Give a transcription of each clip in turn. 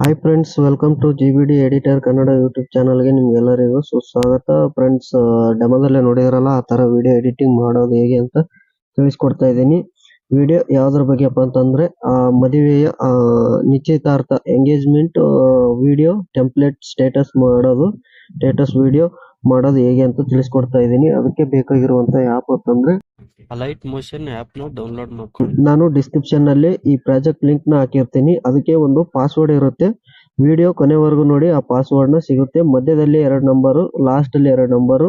Hi friends welcome to G B D editor Kannada YouTube ಚಾನಲ್ಗೆ ನಿಮ್ಗೆಲ್ಲರಿಗೂ ಸುಸ್ವಾಗತ. Friends ಡೆಮೋದಲ್ಲೇ ನೋಡಿದ್ರಲ್ಲ, ಆ ಥರ ವಿಡಿಯೋ ಎಡಿಟಿಂಗ್ ಮಾಡೋದು ಹೇಗೆ ಅಂತ ತಿಳಿಸ್ಕೊಡ್ತಾ ಇದ್ದೀನಿ. ವಿಡಿಯೋ ಯಾವುದ್ರ ಬಗ್ಗೆಪ್ಪ ಅಂತಂದರೆ ಮದುವೆಯ ನಿಶ್ಚಿತಾರ್ಥ ಎಂಗೇಜ್ಮೆಂಟ್ ವಿಡಿಯೋ ಟೆಂಪ್ಲೇಟ್ ಸ್ಟೇಟಸ್ ಮಾಡೋದು ಸ್ಟೇಟಸ್ ವಿಡಿಯೋ ಮಾಡೋದು ಹೇಗೆ ಅಂತ ತಿಳಿಸ್ಕೊಡ್ತಾ ಇದ್ದೀನಿ. ಅದಕ್ಕೆ ಬೇಕಾಗಿರುವಂತ ಆ್ಯಪ್ ಅಂತಂದ್ರೆ ಅಲೈಟ್ ಮೋಷನ್ ಆಪ್ನ ಡೌನ್ಲೋಡ್ ಮಾಡ್ಕೊಂಡು ನಾನು ಡಿಸ್ಕ್ರಿಪ್ಷನ್ನಲ್ಲಿ ಈ ಪ್ರಾಜೆಕ್ಟ್ ಲಿಂಕ್ನ ಹಾಕಿರ್ತೀನಿ. ಅದಕ್ಕೆ ಒಂದು ಪಾಸ್ವರ್ಡ್ ಇರುತ್ತೆ. ವಿಡಿಯೋ ಕೊನೆವರೆಗೂ ನೋಡಿ ಆ ಪಾಸ್ವರ್ಡ್ನ ಸಿಗುತ್ತೆ. ಮಧ್ಯದಲ್ಲಿ ಎರಡು ನಂಬರು ಲಾಸ್ಟ್ ಅಲ್ಲಿ ಎರಡು ನಂಬರು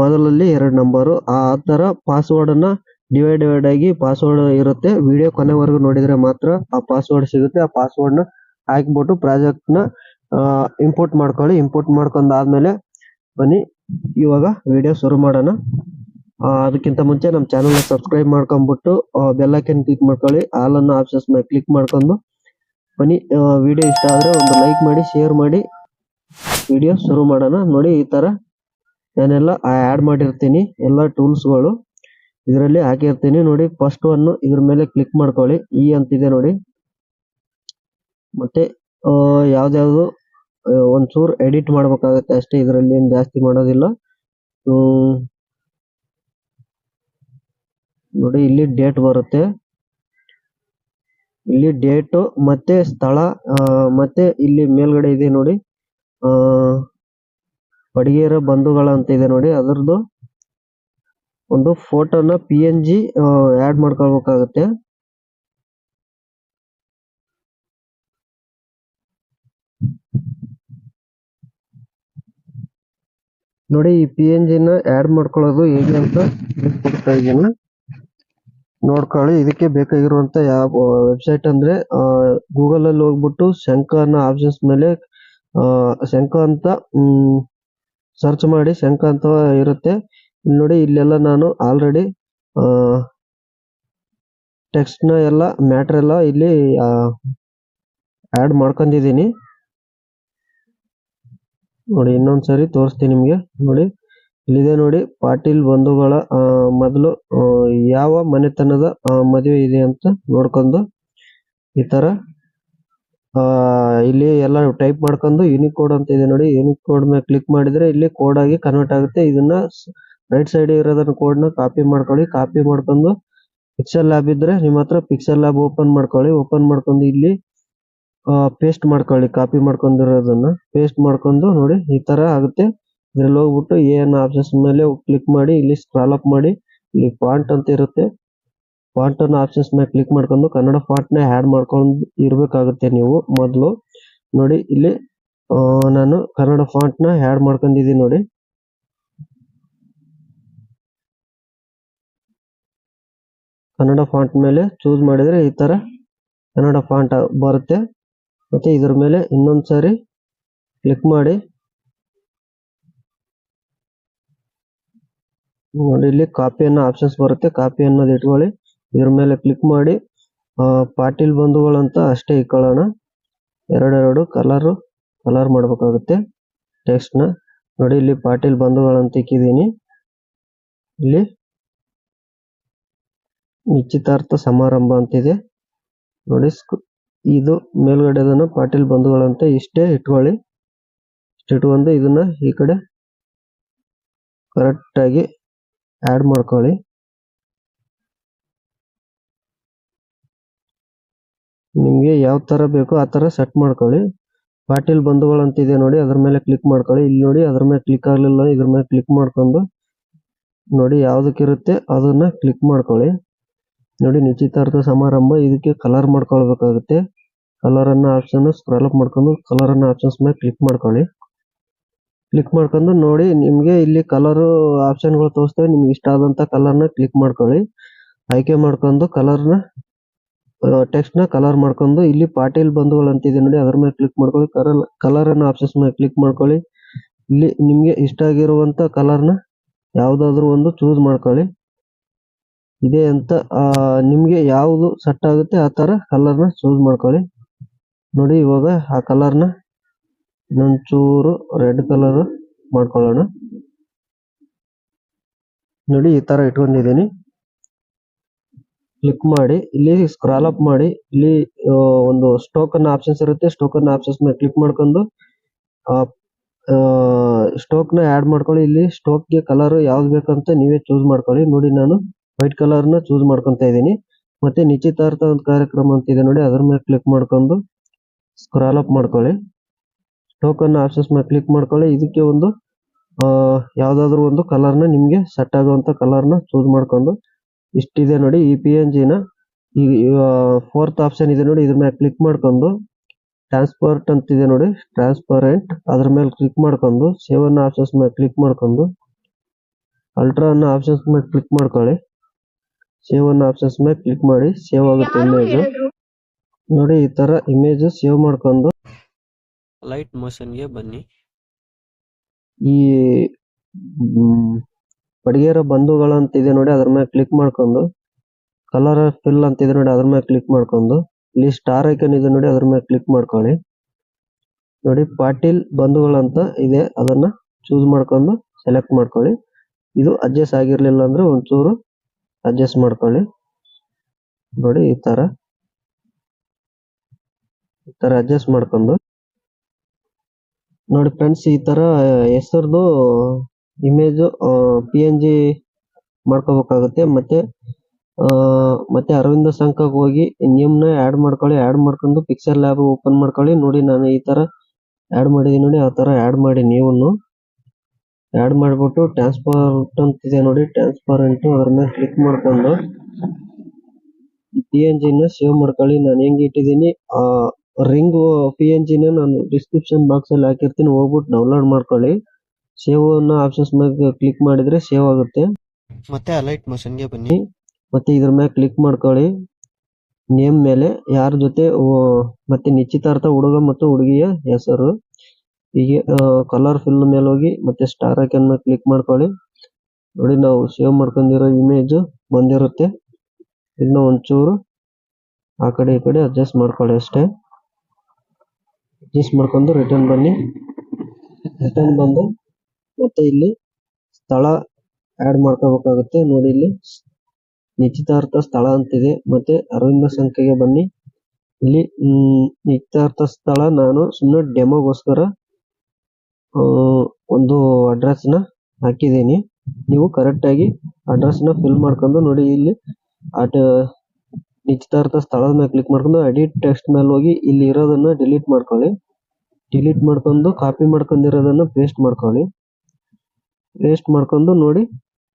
ಮೊದಲಲ್ಲಿ ಎರಡು ನಂಬರು ಆ ತರ ಪಾಸ್ವರ್ಡ್ ಅನ್ನ ಡಿವೈಡ್ ಡಿವೈಡ್ ಆಗಿ ಪಾಸ್ವರ್ಡ್ ಇರುತ್ತೆ. ವಿಡಿಯೋ ಕೊನೆವರೆಗೂ ನೋಡಿದ್ರೆ ಮಾತ್ರ ಆ ಪಾಸ್ವರ್ಡ್ ಸಿಗುತ್ತೆ. ಆ ಪಾಸ್ವರ್ಡ್ನ ಹಾಕ್ಬಿಟ್ಟು ಪ್ರಾಜೆಕ್ಟ್ನ ಇಂಪೋರ್ಟ್ ಮಾಡ್ಕೊಳ್ಳಿ. ಇಂಪೋರ್ಟ್ ಮಾಡ್ಕೊಂಡಾದ್ಮೇಲೆ ಬನ್ನಿ. ಇವಾಗ ವಿಡಿಯೋ ಶುರು ಮಾಡೋಣ. ಅದಕ್ಕಿಂತ ಮುಂಚೆ ನಮ್ಮ ಚಾನೆಲ್ ಸಬ್ಸ್ಕ್ರೈಬ್ ಮಾಡ್ಕೊಂಡ್ಬಿಟ್ಟು ಬೆಲ್ ಐಕನ್ ಕ್ಲಿಕ್ ಮಾಡ್ಕೊಳ್ಳಿ. ಆಲ್ ಆಪ್ಷನ್ಸ್ ಮೇಲೆ ಕ್ಲಿಕ್ ಮಾಡ್ಕೊಂಡು ಬನ್ನಿ. ವಿಡಿಯೋ ಇಷ್ಟ ಆದ್ರೆ ಒಂದು ಲೈಕ್ ಮಾಡಿ ಶೇರ್ ಮಾಡಿ. ವಿಡಿಯೋ ಶುರು ಮಾಡೋಣ. ನೋಡಿ ಈ ತರ ನಾನೆಲ್ಲ ಆಡ್ ಮಾಡಿರ್ತೀನಿ. ಎಲ್ಲ ಟೂಲ್ಸ್ಗಳು ಇದರಲ್ಲಿ ಹಾಕಿರ್ತೀನಿ. ನೋಡಿ ಫಸ್ಟ್ ಒನ್ ಇದ್ರ ಮೇಲೆ ಕ್ಲಿಕ್ ಮಾಡ್ಕೊಳ್ಳಿ. ಈ ಅಂತಿದೆ ನೋಡಿ. ಮತ್ತೆ ಆ, ಒಂಚೂರು ಎಡಿಟ್ ಮಾಡಬೇಕಾಗುತ್ತೆ ಅಷ್ಟೇ, ಇದರಲ್ಲಿ ಏನ್ ಜಾಸ್ತಿ ಮಾಡೋದಿಲ್ಲ. ನೋಡಿ, ಇಲ್ಲಿ ಡೇಟ್ ಬರುತ್ತೆ. ಇಲ್ಲಿ ಡೇಟ್ ಮತ್ತೆ ಸ್ಥಳ ಮತ್ತೆ ಇಲ್ಲಿ ಮೇಲ್ಗಡೆ ಇದೆ ನೋಡಿ. ಬಡಿಗೇರ ಬಂಧುಗಳ ಅಂತ ಇದೆ ನೋಡಿ. ಅದರದು ಒಂದು ಫೋಟೋನ ನ ಪಿ.ಎನ್.ಜಿ ಆಡ್ ಮಾಡ್ಕೊಳ್ಬೇಕಾಗತ್ತೆ. ನೋಡಿ ಈ ಪಿ ಎನ್ ಜಿನ ಆಡ್ ಮಾಡ್ಕೊಳ್ಳೋದು ಹೇಗೆ ಅಂತ ಕೊಡ್ತಾ ಇದೀನಿ ನೋಡ್ಕೊಳ್ಳಿ, ಇದಕ್ಕೆ ಬೇಕಾಗಿರುವಂತ ಯಾವ ವೆಬ್ಸೈಟ್ ಅಂದ್ರೆ ಗೂಗಲ್ ಅಲ್ಲಿ ಹೋಗ್ಬಿಟ್ಟು ಶಂಕ ಅನ್ನೋ ಆಪ್ಷನ್ಸ್ ಮೇಲೆ ಶಂಕ ಅಂತ ಸರ್ಚ್ ಮಾಡಿ ಶಂಕ ಅಂತ ಇರುತ್ತೆ. ನೋಡಿ, ಇಲ್ಲೆಲ್ಲ ನಾನು ಆಲ್ರೆಡಿ ಟೆಕ್ಸ್ಟ್ನ ಎಲ್ಲ ಮ್ಯಾಟರ್ ಎಲ್ಲ ಇಲ್ಲಿ ಆಡ್ ಮಾಡ್ಕೊಂಡಿದ್ದೀನಿ. ನೋಡಿ, ಇನ್ನೊಂದ್ಸರಿ ತೋರಿಸ್ತೀನಿ ನಿಮಗೆ. ನೋಡಿ, ಇಲ್ಲಿದೆ ನೋಡಿ, ಪಾಟೀಲ್ ಬಂಧುಗಳ ಮೊದಲು ಯಾವ ಮನೆತನದ ಮದುವೆ ಇದೆ ಅಂತ ನೋಡ್ಕೊಂಡು ಈ ತರ ಇಲ್ಲಿ ಎಲ್ಲ ಟೈಪ್ ಮಾಡ್ಕೊಂಡು ಯೂನಿಕ್ ಕೋಡ್ ಅಂತ ಇದೆ ನೋಡಿ. ಯೂನಿಕ್ ಕೋಡ್ ಮೇಲೆ ಕ್ಲಿಕ್ ಮಾಡಿದ್ರೆ ಇಲ್ಲಿ ಕೋಡ್ ಆಗಿ ಕನ್ವರ್ಟ್ ಆಗುತ್ತೆ. ಇದನ್ನ ರೈಟ್ ಸೈಡ್ ಇರೋದನ್ನ ಕೋಡ್ನ ಕಾಪಿ ಮಾಡ್ಕೊಳ್ಳಿ. ಕಾಪಿ ಮಾಡ್ಕೊಂಡು ಪಿಕ್ಸೆಲ್ ಲ್ಯಾಬ್ ಇದ್ರೆ ನಿಮ್ಮ ಹತ್ರ ಪಿಕ್ಸೆಲ್ ಲ್ಯಾಬ್ ಓಪನ್ ಮಾಡ್ಕೊಳ್ಳಿ. ಓಪನ್ ಮಾಡ್ಕೊಂಡು ಇಲ್ಲಿ ಪೇಸ್ಟ್ ಮಾಡ್ಕೊಳ್ಳಿ ಕಾಪಿ ಮಾಡ್ಕೊಂಡಿರೋದನ್ನ ಪೇಸ್ಟ್ ಮಾಡ್ಕೊಂಡು ನೋಡಿ ಈ ತರ ಆಗುತ್ತೆ. ಇದ್ರಲ್ಲಿ ಹೋಗ್ಬಿಟ್ಟು ಏನ್ ಆಪ್ಷನ್ಸ್ ಮೇಲೆ ಕ್ಲಿಕ್ ಮಾಡಿ ಇಲ್ಲಿ ಸ್ಕ್ರಾಲ್ ಅಪ್ ಮಾಡಿ ಇಲ್ಲಿ ಫಾಂಟ್ ಅಂತ ಇರುತ್ತೆ. ಫಾಂಟ್ ಅನ್ನೋ ಆಪ್ಷನ್ಸ್ ಮೇಲೆ ಕ್ಲಿಕ್ ಮಾಡ್ಕೊಂಡು ಕನ್ನಡ ಫಾಂಟ್ನ ಆಡ್ ಮಾಡ್ಕೊಂಡು ಇರ್ಬೇಕಾಗುತ್ತೆ ನೀವು ಮೊದಲು. ನೋಡಿ ಇಲ್ಲಿ ಆ, ನಾನು ಕನ್ನಡ ಫಾಂಟ್ನ ಆಡ್ ಮಾಡ್ಕೊಂಡಿದ್ದೀನಿ ನೋಡಿ. ಕನ್ನಡ ಫಾಂಟ್ ಮೇಲೆ ಚೂಸ್ ಮಾಡಿದ್ರೆ ಈ ತರ ಕನ್ನಡ ಫಾಂಟ್ ಬರುತ್ತೆ. ಮತ್ತೆ ಇದರ ಮೇಲೆ ಇನ್ನೊಂದ್ಸರಿ ಕ್ಲಿಕ್ ಮಾಡಿ. ನೋಡಿ, ಇಲ್ಲಿ ಕಾಪಿ ಅನ್ನೋ ಆಪ್ಷನ್ಸ್ ಬರುತ್ತೆ. ಕಾಪಿ ಅನ್ನೋದು ಇಟ್ಕೊಳ್ಳಿ. ಇದ್ರ ಮೇಲೆ ಕ್ಲಿಕ್ ಮಾಡಿ. ಪಾಟೀಲ್ ಬಂಧುಗಳು ಅಂತ ಅಷ್ಟೇ ಇಟ್ಕೊಳ್ಳೋಣ ಎರಡೆರಡು ಕಲರ್ ಕಲರ್ ಮಾಡಬೇಕಾಗುತ್ತೆ ಟೆಕ್ಸ್ಟ್ನ. ನೋಡಿ, ಇಲ್ಲಿ ಪಾಟೀಲ್ ಬಂಧುಗಳು ಅಂತ ಇಕ್ಕಿದೀನಿ ಇಲ್ಲಿ ನಿಶ್ಚಿತಾರ್ಥ ಸಮಾರಂಭ ಅಂತಿದೆ. ನೋಡಿ ಇದು ಮೇಲ್ಗಡೆದನ್ನ ಪಾಟೀಲ್ ಬಂಧುಗಳಂತ ಇಷ್ಟೇ ಇಟ್ಕೊಳ್ಳಿ. ಇಟ್ಕೊಂಡು ಇದನ್ನ ಈ ಕಡೆ ಕರೆಕ್ಟ್ ಆಗಿ ಆಡ್ ಮಾಡ್ಕೊಳ್ಳಿ. ನಿಮ್ಗೆ ಯಾವ ತರ ಬೇಕೋ ಆ ತರ ಸೆಟ್ ಮಾಡ್ಕೊಳ್ಳಿ. ಪಾಟೀಲ್ ಬಂಧುಗಳು ಅಂತ ಇದೆ ನೋಡಿ, ಅದ್ರ ಮೇಲೆ ಕ್ಲಿಕ್ ಮಾಡ್ಕೊಳ್ಳಿ. ಇಲ್ಲಿ ನೋಡಿ, ಅದ್ರ ಮೇಲೆ ಕ್ಲಿಕ್ ಆಗ್ಲಿಲ್ಲ ಇದ್ರ ಮೇಲೆ ಕ್ಲಿಕ್ ಮಾಡ್ಕೊಂಡು ನೋಡಿ ಯಾವ್ದಕ್ಕಿರುತ್ತೆ ಅದನ್ನ ಕ್ಲಿಕ್ ಮಾಡ್ಕೊಳ್ಳಿ. ನೋಡಿ, ನಿಶ್ಚಿತಾರ್ಥ ಸಮಾರಂಭ. ಇದಕ್ಕೆ ಕಲರ್ ಮಾಡ್ಕೊಳ್ಬೇಕಾಗುತ್ತೆ. ಕಲರ್ ಅನ್ನ ಆಪ್ಷನ್ ಸ್ಕ್ರಾಲ್ ಅಪ್ ಮಾಡ್ಕೊಂಡು ಕಲರ್ ಅನ್ನ ಆಪ್ಷನ್ಸ್ ಮೇಲೆ ಕ್ಲಿಕ್ ಮಾಡ್ಕೊಳ್ಳಿ. ಕ್ಲಿಕ್ ಮಾಡ್ಕೊಂಡು ನೋಡಿ, ನಿಮಗೆ ಇಲ್ಲಿ ಕಲರ್ ಆಪ್ಷನ್ಗಳು ತೋರಿಸ್ತೇವೆ. ನಿಮ್ಗೆ ಇಷ್ಟ ಆದಂತ ಕಲರ್ನ ಕ್ಲಿಕ್ ಮಾಡ್ಕೊಳ್ಳಿ. ಆಯ್ಕೆ ಮಾಡ್ಕೊಂಡು ಕಲರ್ನ ಟೆಕ್ಸ್ಟ್ನ ಕಲರ್ ಮಾಡ್ಕೊಂಡು ಇಲ್ಲಿ ಪಾಟೀಲ್ ಬಂಧುಗಳು ಅಂತಿದೆ ನೋಡಿ, ಅದ್ರ ಮೇಲೆ ಕ್ಲಿಕ್ ಮಾಡ್ಕೊಳ್ಳಿ. ಕಲರ್ ಕಲರ್ ಅನ್ನ ಆಪ್ಷನ್ಸ್ ಮೇಲೆ ಕ್ಲಿಕ್ ಮಾಡ್ಕೊಳ್ಳಿ. ಇಲ್ಲಿ ನಿಮ್ಗೆ ಇಷ್ಟ ಆಗಿರುವಂತ ಕಲರ್ನ ಯಾವ್ದಾದ್ರು ಒಂದು ಚೂಸ್ ಮಾಡ್ಕೊಳ್ಳಿ. ಇದೆ ಅಂತ ನಿಮ್ಗೆ ಯಾವುದು ಸೆಟ್ ಆಗುತ್ತೆ ಆ ತರ ಕಲರ್ನ ಚೂಸ್ ಮಾಡ್ಕೊಳ್ಳಿ. ನೋಡಿ ಇವಾಗ ಆ ಕಲರ್ನ ಇನ್ನೊಂಚೂರು ರೆಡ್ ಕಲರ್ ಮಾಡ್ಕೊಳ್ಳೋಣ. ನೋಡಿ ಈ ತರ ಇಟ್ಕೊಂಡಿದ್ದೀನಿ. ಕ್ಲಿಕ್ ಮಾಡಿ, ಇಲ್ಲಿ ಸ್ಕ್ರಾಲ್ ಅಪ್ ಮಾಡಿ, ಇಲ್ಲಿ ಒಂದು ಸ್ಟೋಕನ್ ಆಪ್ಷನ್ಸ್ ಇರುತ್ತೆ. ಸ್ಟೋಕನ್ ಆಪ್ಷನ್ಸ್ ಮೇಲೆ ಕ್ಲಿಕ್ ಮಾಡ್ಕೊಂಡು ಸ್ಟೋಕ್ನ ಆಡ್ ಮಾಡ್ಕೊಳ್ಳಿ. ಇಲ್ಲಿ ಸ್ಟೋಕ್ಗೆ ಕಲರ್ ಯಾವ್ದು ಬೇಕಂತ ನೀವೇ ಚೂಸ್ ಮಾಡ್ಕೊಳ್ಳಿ. ನೋಡಿ ನಾನು ವೈಟ್ ಕಲರ್ನ ಚೂಸ್ ಮಾಡ್ಕೊಂತ ಇದ್ದೀನಿ. ಮತ್ತೆ ನಿಶ್ಚಿತಾರ್ಥ ಒಂದು ಕಾರ್ಯಕ್ರಮ ಅಂತ ಇದೆ ನೋಡಿ, ಅದ್ರ ಮೇಲೆ ಕ್ಲಿಕ್ ಮಾಡ್ಕೊಂಡು ಸ್ಕ್ರಾಲ್ ಅಪ್ ಮಾಡ್ಕೊಳ್ಳಿ. ಟೋಕನ್ ಆಪ್ಷನ್ಸ್ ಮೇಲೆ ಕ್ಲಿಕ್ ಮಾಡ್ಕೊಳ್ಳಿ. ಇದಕ್ಕೆ ಒಂದು ಯಾವುದಾದ್ರು ಒಂದು ಕಲರ್ನ ನಿಮ್ಗೆ ಸೆಟ್ ಆಗುವಂತ ಕಲರ್ನ ಚೂಸ್ ಮಾಡ್ಕೊಂಡು. ಇಷ್ಟಿದೆ ನೋಡಿ ಈ ಪಿ ಎನ್ ಜಿನ ಈ ಫೋರ್ತ್ ಆಪ್ಷನ್ ಇದೆ ನೋಡಿ ಇದ್ರ ಮೇಲೆ ಕ್ಲಿಕ್ ಮಾಡ್ಕೊಂಡು. ಟ್ರಾನ್ಸ್ಪರ್ಟ್ ಅಂತ ಇದೆ ನೋಡಿ ಟ್ರಾನ್ಸ್ಪರೆಂಟ್ ಅದ್ರ ಮೇಲೆ ಕ್ಲಿಕ್ ಮಾಡ್ಕೊಂಡು. ಸೇವ್ ಅನ್ನೋ ಆಪ್ಷನ್ಸ್ ಮೇಲೆ ಕ್ಲಿಕ್ ಮಾಡ್ಕೊಂಡು. ಅಲ್ಟ್ರಾ ಅನ್ನೋ ಆಪ್ಷನ್ಸ್ ಮೇಲೆ ಕ್ಲಿಕ್ ಮಾಡ್ಕೊಳ್ಳಿ. ಸೇವ್ ಅನ್ನೋ ಆಪ್ಷನ್ಸ್ ಮೇಲೆ ಕ್ಲಿಕ್ ಮಾಡಿ ಸೇವ್ ಆಗುತ್ತೆ ಇಮೇಜ್ ನೋಡಿ ಈ ತರ ಇಮೇಜ್ ಸೇವ್ ಮಾಡ್ಕೊಂಡು ಲೈಟ್ ಮೋಷನ್ಗೆ ಬನ್ನಿ. ಈ ಪಡಿಗೆರ ಬಡಿಗೇರ ಬಂಧುಗಳು ಅಂತ ಇದೆ ನೋಡಿ ಅದ್ರ ಮೇಲೆ ಕ್ಲಿಕ್ ಮಾಡ್ಕೊಂಡು. ಕಲರ್ ಫಿಲ್ ಅಂತ ಇದೆ ನೋಡಿ ಅದ್ರ ಮೇಲೆ ಕ್ಲಿಕ್ ಮಾಡ್ಕೊಂಡು. ಇಲ್ಲಿ ಸ್ಟಾರ್ ಐಕನ್ ಇದೆ ನೋಡಿ ಅದ್ರ ಮೇಲೆ ಕ್ಲಿಕ್ ಮಾಡ್ಕೊಳ್ಳಿ. ನೋಡಿ ಪಾಟೀಲ್ ಬಂಧುಗಳು ಅಂತ ಇದೆ ಅದನ್ನ ಚೂಸ್ ಮಾಡ್ಕೊಂಡು ಸೆಲೆಕ್ಟ್ ಮಾಡ್ಕೊಳ್ಳಿ. ಇದು ಅಡ್ಜಸ್ಟ್ ಆಗಿರ್ಲಿಲ್ಲ ಅಂದ್ರೆ ಒಂಚೂರು ಅಡ್ಜಸ್ಟ್ ಮಾಡ್ಕೊಳ್ಳಿ. ನೋಡಿ ಈ ತರ. ಈ ತರ ಅಡ್ಜಸ್ಟ್ ಮಾಡ್ಕೊಂಡು. ನೋಡಿ ಫ್ರೆಂಡ್ಸ್ ಈ ತರ ಹೆಸರ್ದು ಇಮೇಜ್ ಪಿ ಎನ್ ಜಿ ಮಾಡ್ಕೋಬೇಕಾಗುತ್ತೆ. ಮತ್ತೆ ಮತ್ತೆ ಅರವಿಂದ ಸಂಘಕ್ಕೆ ಹೋಗಿ ನೇಮ್ನ ಆಡ್ ಮಾಡ್ಕೊಳ್ಳಿ ಆಡ್ ಮಾಡ್ಕೊಂಡು ಪಿಕ್ಚರ್ ಲ್ಯಾಬ್ ಓಪನ್ ಮಾಡ್ಕೊಳ್ಳಿ. ನೋಡಿ ನಾನು ಈ ತರ ಆಡ್ ಮಾಡಿದೀನಿ ನೋಡಿ, ಆ ತರ ಆಡ್ ಮಾಡಿ ನೀವು ಆಡ್ ಮಾಡ್ಬಿಟ್ಟು ಟ್ರಾನ್ಸ್ಪರೆಂಟ್ ಅಂತ ಇದೆ ನೋಡಿ ಟ್ರಾನ್ಸ್ಪರೆಂಟ್ ಅದ್ರ ಮೇಲೆ ಕ್ಲಿಕ್ ಮಾಡ್ಕೊಂಡು ಪಿ ಎನ್ ಜಿನ ಸೇವ್ ಮಾಡ್ಕೊಳ್ಳಿ. ನಾನು ಹೆಂಗ್ ಇಟ್ಟಿದ್ದೀನಿ, ಆ ರಿಂಗ್ ಪಿ ಎನ್ ಜಿನ ನಾನು ಡಿಸ್ಕ್ರಿಪ್ಷನ್ ಬಾಕ್ಸ್ ಅಲ್ಲಿ ಹಾಕಿರ್ತೀನಿ. ಹೋಗ್ಬಿಟ್ಟು ಡೌನ್ಲೋಡ್ ಮಾಡ್ಕೊಳ್ಳಿ. ಸೇವ್ ಅನ್ನೋ ಆಪ್ಷನ್ಸ್ ಮೇಲೆ ಕ್ಲಿಕ್ ಮಾಡಿದ್ರೆ ಸೇವ್ ಆಗುತ್ತೆ. ಮತ್ತೆ ಅಲೈಟ್ ಮೋಷನ್ಗೆ ಬನ್ನಿ. ಮತ್ತೆ ಇದ್ರ ಮೇಲೆ ಕ್ಲಿಕ್ ಮಾಡ್ಕೊಳ್ಳಿ. ನೇಮ್ ಮೇಲೆ ಯಾರ ಜೊತೆ ಮತ್ತೆ ನಿಶ್ಚಿತಾರ್ಥ ಹುಡುಗ ಮತ್ತು ಹುಡುಗಿಯ ಹೆಸರು. ಹೀಗೆ ಕಲರ್ ಫಿಲ್ ಮೇಲೆ ಹೋಗಿ ಮತ್ತೆ ಸ್ಟಾರ್ ಐಕನ್ ಮೇಲೆ ಕ್ಲಿಕ್ ಮಾಡ್ಕೊಳ್ಳಿ. ನೋಡಿ ನಾವು ಸೇವ್ ಮಾಡ್ಕೊಂಡಿರೋ ಇಮೇಜ್ ಬಂದಿರುತ್ತೆ. ಇನ್ನು ಒಂಚೂರು ಆ ಕಡೆ ಈ ಕಡೆ ಅಡ್ಜಸ್ಟ್ ಮಾಡ್ಕೊಳ್ಳಿ ಅಷ್ಟೇ. ಅಡ್ಜಸ್ಟ್ ಮಾಡ್ಕೊಂಡು ರಿಟರ್ನ್ ಬನ್ನಿ. ರಿಟರ್ನ್ ಬಂದು ಮತ್ತೆ ಇಲ್ಲಿ ಸ್ಥಳ ಆಡ್ ಮಾಡ್ಕೋಬೇಕಾಗುತ್ತೆ. ನೋಡಿ ಇಲ್ಲಿ ನಿಶ್ಚಿತಾರ್ಥ ಸ್ಥಳ ಅಂತಿದೆ. ಮತ್ತೆ ಅರವಿಂದ ಸಂಖ್ಯೆಗೆ ಬನ್ನಿ. ಇಲ್ಲಿ ನಿಶ್ಚಿತಾರ್ಥ ಸ್ಥಳ ನಾನು ಸುಮ್ಮನೆ ಡೆಮೋಗೋಸ್ಕರ ಒಂದು ಅಡ್ರೆಸ್ನ ಹಾಕಿದ್ದೀನಿ. ನೀವು ಕರೆಕ್ಟ್ ಆಗಿ ಅಡ್ರೆಸ್ನ ಫಿಲ್ ಮಾಡ್ಕೊಂಡು ನೋಡಿ ಇಲ್ಲಿ ಅಟ್ ನಿಶ್ಚಿತಾರ್ಥ ಸ್ಥಳದ ಮೇಲೆ ಕ್ಲಿಕ್ ಮಾಡ್ಕೊಂಡು ಎಡಿಟ್ ಟೆಕ್ಸ್ಟ್ ಮೇಲೆ ಹೋಗಿ ಇಲ್ಲಿ ಇರೋದನ್ನ ಡಿಲೀಟ್ ಮಾಡ್ಕೊಳ್ಳಿ. ಡಿಲೀಟ್ ಮಾಡ್ಕೊಂಡು ಕಾಪಿ ಮಾಡ್ಕೊಂಡಿರೋದನ್ನ ಪೇಸ್ಟ್ ಮಾಡ್ಕೊಳ್ಳಿ. ಪೇಸ್ಟ್ ಮಾಡ್ಕೊಂಡು ನೋಡಿ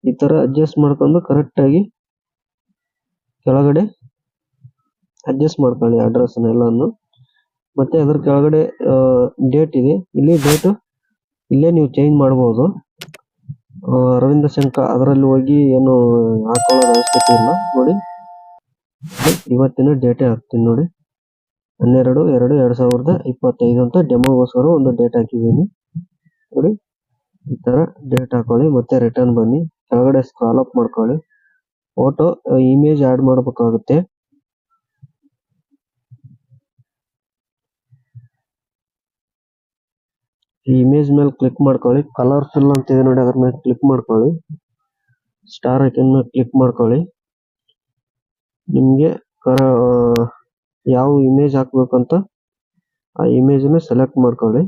ಈ ತರ ಅಡ್ಜಸ್ಟ್ ಮಾಡ್ಕೊಂಡು ಕರೆಕ್ಟ್ ಆಗಿ ಕೆಳಗಡೆ ಅಡ್ಜಸ್ಟ್ ಮಾಡ್ಕೊಳ್ಳಿ ಅಡ್ರೆಸ್ ಎಲ್ಲಾನು ಮತ್ತೆ ಅದರ ಕೆಳಗಡೆ ಡೇಟ್ ಇದೆ. ಇಲ್ಲಿ ಡೇಟ್ ಇಲ್ಲೇ ನೀವು ಚೇಂಜ್ ಮಾಡಬಹುದು ಅರವಿಂದ ಶಂಕ ಅದರಲ್ಲಿ ಹೋಗಿ ಏನು ಹಾಕೊಳ್ಳೋ ಅವಶ್ಯಕತೆ ಇಲ್ಲ. ನೋಡಿ. ಇವತ್ತಿನ ಡೇಟ್ ಹಾಕ್ತೀನಿ ನೋಡಿ. ಹನ್ನೆರಡು, ಎರಡು ಎರಡು ಸಾವಿರದ ಇಪ್ಪತ್ತೈದು ಅಂತ ಡೆಮೋಗೋಸ್ಕರ ಒಂದು ಡೇಟ್ ಹಾಕಿದ್ದೀನಿ. ನೋಡಿ, ಈ ಥರ ಡೇಟ್ ಹಾಕೊಳ್ಳಿ, ಮತ್ತೆ ರಿಟರ್ನ್ ಬನ್ನಿ. ಕೆಳಗಡೆ ಸ್ಕ್ರಾಲ್ ಅಪ್ ಮಾಡ್ಕೊಳ್ಳಿ. ಫೋಟೋ ಇಮೇಜ್ ಆ್ಯಡ್ ಮಾಡಬೇಕಾಗುತ್ತೆ. ಈ ಇಮೇಜ್ ಮೇಲೆ ಕ್ಲಿಕ್ ಮಾಡ್ಕೊಳ್ಳಿ. ಕಲರ್ ಅಂತಿದೆ ನೋಡಿ, ಅದ್ರ ಮೇಲೆ ಕ್ಲಿಕ್ ಮಾಡ್ಕೊಳ್ಳಿ. ಸ್ಟಾರ್ ಐಕನ್ ಮೇಲೆ ಕ್ಲಿಕ್ ಮಾಡ್ಕೊಳ್ಳಿ. ನಿಮ್ಗೆ, ಕರ ಯಾವ ಇಮೇಜ್ ಹಾಕ್ಬೇಕಂತ, ಆ ಇಮೇಜ್ನ ಸೆಲೆಕ್ಟ್ ಮಾಡ್ಕೊಳ್ಳಿ.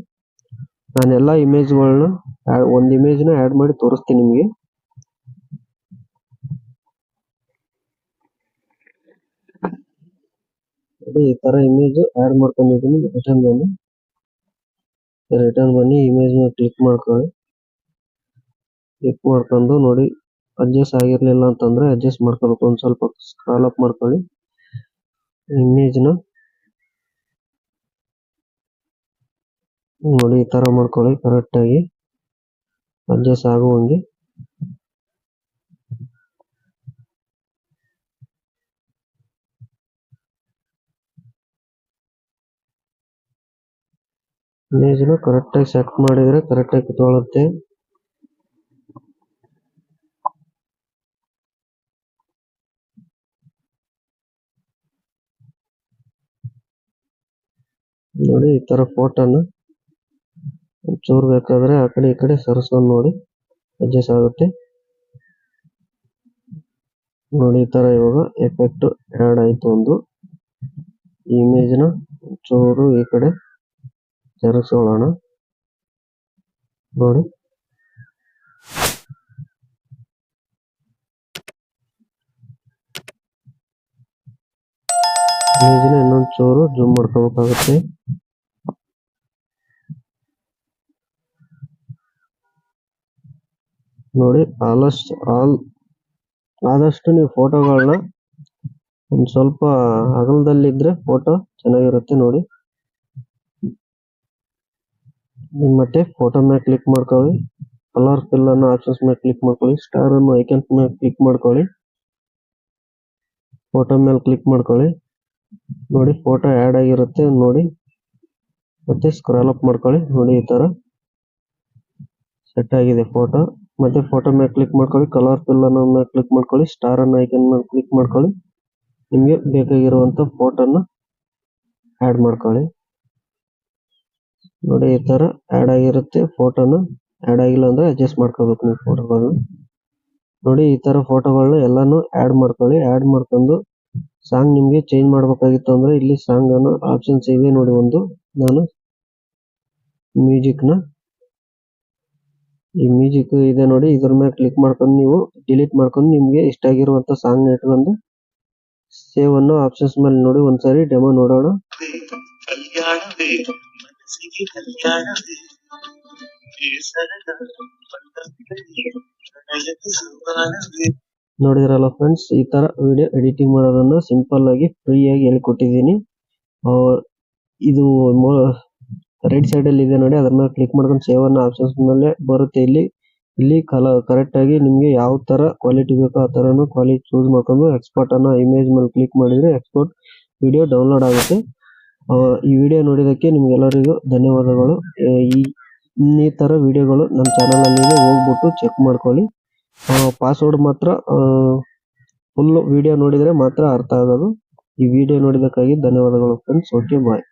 ನಾನು ಎಲ್ಲಾ ಇಮೇಜ್ಗಳನ್ನ ಒಂದ್ ಇಮೇಜ್ನ ಆಡ್ ಮಾಡಿ ತೋರಿಸ್ತೀನಿ ನಿಮಗೆ. ನೋಡಿ, ಈ ತರ ಇಮೇಜ್ ಆಡ್ ಮಾಡ್ಕೊಂಡಿದ್ದೀನಿ ರಿಟರ್ನ್ ಬನ್ನಿ. ರಿಟರ್ನ್ ಬನ್ನಿ ಇಮೇಜ್ ಮೇಲೆ ಕ್ಲಿಕ್ ಮಾಡ್ಕೊಳ್ಳಿ. ಕ್ಲಿಕ್ ಮಾಡ್ಕೊಂಡು ನೋಡಿ ಅಡ್ಜಸ್ಟ್ ಆಗಿರ್ಲಿಲ್ಲ ಅಂತಂದ್ರೆ ಅಡ್ಜಸ್ಟ್ ಮಾಡ್ಕೋಬೇಕು. ಒಂದ್ ಸ್ವಲ್ಪ ಸ್ಕ್ರಾಲ್ ಅಪ್ ಮಾಡ್ಕೊಳ್ಳಿ. ಇಮೇಜ್ನ. ನೋಡಿ, ಈ ತರ ಮಾಡ್ಕೊಳ್ಳಿ. ಕರೆಕ್ಟ್ ಆಗಿ ಅಡ್ಜಸ್ಟ್ ಆಗುವಂಗೆ. ಇಮೇಜ್ನ ಕರೆಕ್ಟ್ ಆಗಿ ಸೆಟ್ ಮಾಡಿದ್ರೆ ಕರೆಕ್ಟ್ ಆಗಿ ಕುತ್ಕೊಳ್ಳುತ್ತೆ ನೋಡಿ, ಈ ತರ ಫೋಟೋನ ಚೂರ್ ಬೇಕಾದ್ರೆ ಆ ಕಡೆ ಈ ಕಡೆ ಸರಿಸ್ಕೊಂಡು ನೋಡಿ ಅಡ್ಜಸ್ಟ್ ಆಗುತ್ತೆ. ನೋಡಿ, ಈ ತರ ಇವಾಗ ಎಫೆಕ್ಟ್ ಆಡ್ ಆಯ್ತು ಒಂದು. ಇಮೇಜ್ನ ಚೂರು ಈ ಕಡೆ ತಿರುಗಿಸೋಣ ನೋಡಿ. ಇಮೇಜ್ ಇನ್ನೊಂದು ಚೂರು ಜೂಮ್ ಮಾಡ್ಕೋಬೇಕಾಗುತ್ತೆ. ನೋಡಿ ಆಲ್ಮೋಸ್ಟ್ ಆಲ್, ಆದಷ್ಟು ನೀವು ಫೋಟೋಗಳನ್ನ ಒಂದ್ ಸ್ವಲ್ಪ ಅಗಲದಲ್ಲಿದ್ರೆ ಫೋಟೋ ಚೆನ್ನಾಗಿರುತ್ತೆ ನೋಡಿ. ನಿಮ್ಮ ಮತ್ತೆ ಫೋಟೋ ಮೇಲೆ ಕ್ಲಿಕ್ ಮಾಡ್ಕೊಳ್ಳಿ. ಕಲರ್ ಫಿಲ್ ಅನ್ನೋ ಆಪ್ಷನ್ಸ್ ಮೇಲೆ ಕ್ಲಿಕ್ ಮಾಡ್ಕೊಳ್ಳಿ. ಸ್ಟಾರ್ ಅನ್ನೋ ಐಕನ್ಸ್ ಮೇಲೆ ಕ್ಲಿಕ್ ಮಾಡ್ಕೊಳ್ಳಿ. ಫೋಟೋ ಮೇಲೆ ಕ್ಲಿಕ್ ಮಾಡ್ಕೊಳ್ಳಿ. ನೋಡಿ ಫೋಟೋ ಆಡ್ ಆಗಿರುತ್ತೆ, ನೋಡಿ. ಮತ್ತೆ ಸ್ಕ್ರಾಲ್ ಅಪ್ ಮಾಡ್ಕೊಳ್ಳಿ, ನೋಡಿ ಈ ತರ. ಸೆಟ್ ಆಗಿದೆ ಫೋಟೋ ಮತ್ತೆ ಫೋಟೋ ಮೇಲೆ ಕ್ಲಿಕ್ ಮಾಡ್ಕೊಳ್ಳಿ ಕಲರ್ ಫಿಲ್ ಮೇಲೆ ಕ್ಲಿಕ್ ಮಾಡ್ಕೊಳ್ಳಿ ಸ್ಟಾರ್ ಅನ್ನೋ ಐಕನ್ ಮೇಲೆ ಕ್ಲಿಕ್ ಮಾಡ್ಕೊಳ್ಳಿ. ನಿಮಗೆ ಬೇಕಾಗಿರುವಂತ ಫೋಟೋನ ಆಡ್ ಮಾಡ್ಕೊಳ್ಳಿ. ನೋಡಿ ಈ ತರ ಆಡ್ ಆಗಿರುತ್ತೆ ಫೋಟೋ ಫೋಟೋನ ಆಡ್ ಆಗಿಲ್ಲ ಅಂದ್ರೆ ಅಡ್ಜಸ್ಟ್ ಮಾಡ್ಕೋಬೇಕು ನೀವು ಫೋಟೋಗಳನ್ನ ನೋಡಿ ಈ ತರ ಫೋಟೋಗಳನ್ನ ಎಲ್ಲಾನು ಆಡ್ ಮಾಡ್ಕೊಳ್ಳಿ. ಆಡ್ ಮಾಡ್ಕೊಂಡು ಸಾಂಗ್ ನಿಮಗೆ ಚೇಂಜ್ ಮಾಡಬೇಕಾಗಿತ್ತು ಅಂದ್ರೆ ಇಲ್ಲಿ ಸಾಂಗ್ ಅನ್ನೋ ಆಪ್ಷನ್ಸ್ ಇದೆ ನೋಡಿ ಒಂದು ನಾನು ಮ್ಯೂಸಿಕ್ನ ಈ ಮ್ಯೂಸಿಕ್ ಇದೆ ನೋಡಿ ಇದ್ರ ಮೇಲೆ ಕ್ಲಿಕ್ ಮಾಡ್ಕೊಂಡು ನೀವು ಡಿಲೀಟ್ ಮಾಡ್ಕೊಂಡು ನಿಮಗೆ ಇಷ್ಟ ಆಗಿರುವಂತ ಸಾಂಗ್ ಇಟ್ಕೊಂಡು ಸೇವ್ ಅನ್ನೋ ಆಪ್ಷನ್ಸ್ ಮೇಲೆ ನೋಡಿ ಒಂದ್ಸರಿ ಡೆಮೋ ನೋಡೋಣ ನೋಡಿದ್ರಲ್ಲ ಫ್ರೆಂಡ್ಸ್ ಈ ತರ ವಿಡಿಯೋ ಎಡಿಟಿಂಗ್ ಮಾಡೋದನ್ನ ಸಿಂಪಲ್ ಆಗಿ ಫ್ರೀ ಆಗಿ ಹೇಳ್ಕೊಟ್ಟಿದ್ದೀನಿ. ಇದು ರೈಟ್ ಸೈಡ್ ಅಲ್ಲಿ ಇದೆ ನೋಡಿ ಮೇಲೆ ಕ್ಲಿಕ್ ಮಾಡ್ಕೊಂಡು ಸೇವ್ ಅನ್ನೋ ಆಪ್ಷನ್ಸ್ ಮೇಲೆ ಬರುತ್ತೆ ಇಲ್ಲಿ. ಇಲ್ಲಿ ಕಲ ಕರೆಕ್ಟ್ ಆಗಿ ನಿಮ್ಗೆ ಯಾವ ತರ ಕ್ವಾಲಿಟಿ ಬೇಕೋ ಆ ತರನು ಕ್ವಾಲಿಟಿ ಚೂಸ್ ಮಾಡ್ಕೊಂಡು ಎಕ್ಸ್ಪೋರ್ಟ್ ಅನ್ನೋ ಇಮೇಜ್ ಮೇಲೆ ಕ್ಲಿಕ್ ಮಾಡಿದ್ರೆ ಎಕ್ಸ್ಪೋರ್ಟ್ ವಿಡಿಯೋ ಡೌನ್ಲೋಡ್ ಆಗುತ್ತೆ. ಈ ವಿಡಿಯೋ ನೋಡಿದಕ್ಕೆ ನಿಮ್ಗೆಲ್ಲರಿಗೂ ಧನ್ಯವಾದಗಳು. ಈ ಈ ತರ ವಿಡಿಯೋಗಳು ನಮ್ಮ ಚಾನಲ್ ಅಲ್ಲಿ ಹೋಗ್ಬಿಟ್ಟು ಚೆಕ್ ಮಾಡ್ಕೊಳ್ಳಿ. ಪಾಸ್ವರ್ಡ್ ಮಾತ್ರ ಫುಲ್ ವಿಡಿಯೋ ನೋಡಿದ್ರೆ ಮಾತ್ರ ಅರ್ಥ ಆಗೋದು. ಈ ವಿಡಿಯೋ ನೋಡಿದಕ್ಕಾಗಿ ಧನ್ಯವಾದಗಳು ಫ್ರೆಂಡ್ಸ್ ಓಕೆ ಬಾಯ್